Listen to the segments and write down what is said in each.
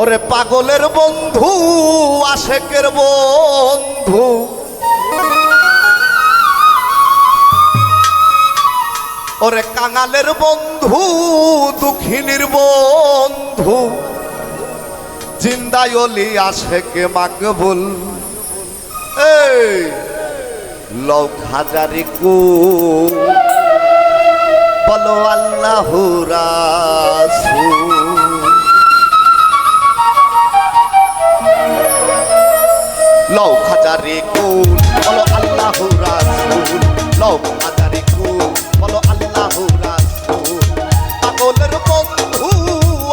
ওরে পাগলের বন্ধু, আশেকের বন্ধু। ওরে কাঙালের বন্ধু, দুঃখিনীর বন্ধু। জিন্দায়লি আশেকে মাকবুল। এই লক হাজারি কু। বলো আল্লাহ রাসুল। পাগলের বন্ধু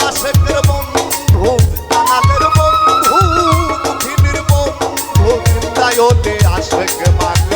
আশেকের বন্ধু কানালের বন্ধু দুঃখিনীর বন্ধু তাই ওতে আশেক মাগ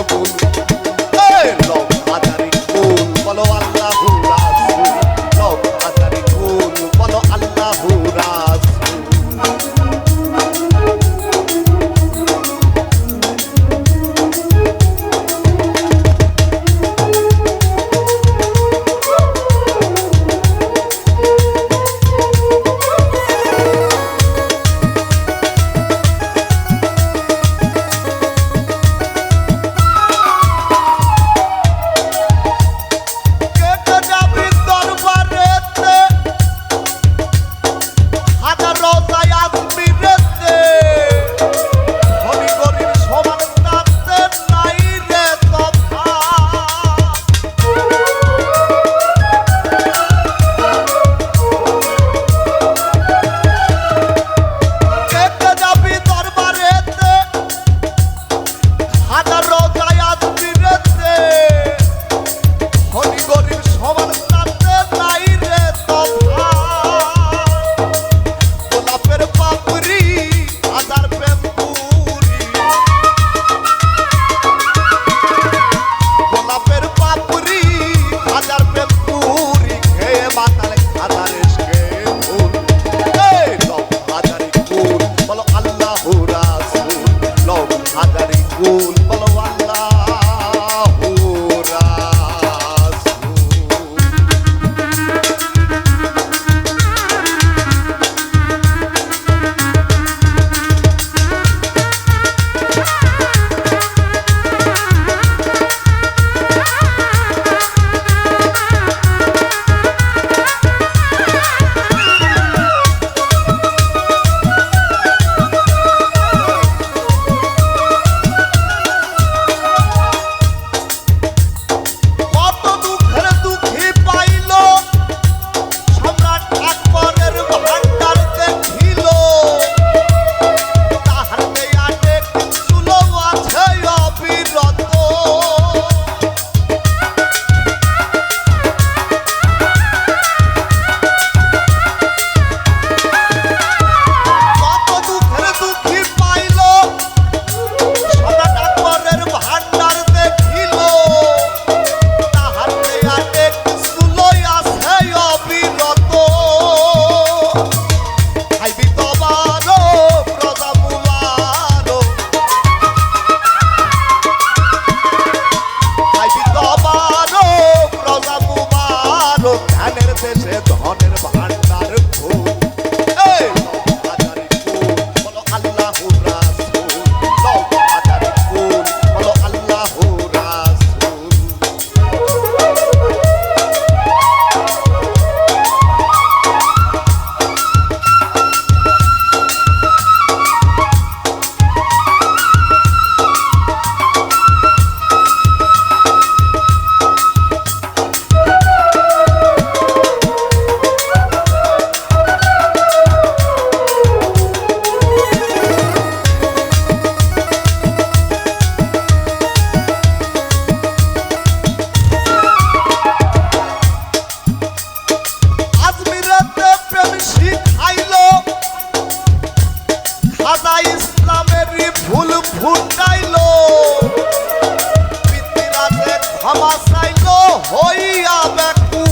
হইয়া ব্যাকুল।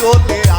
amigo te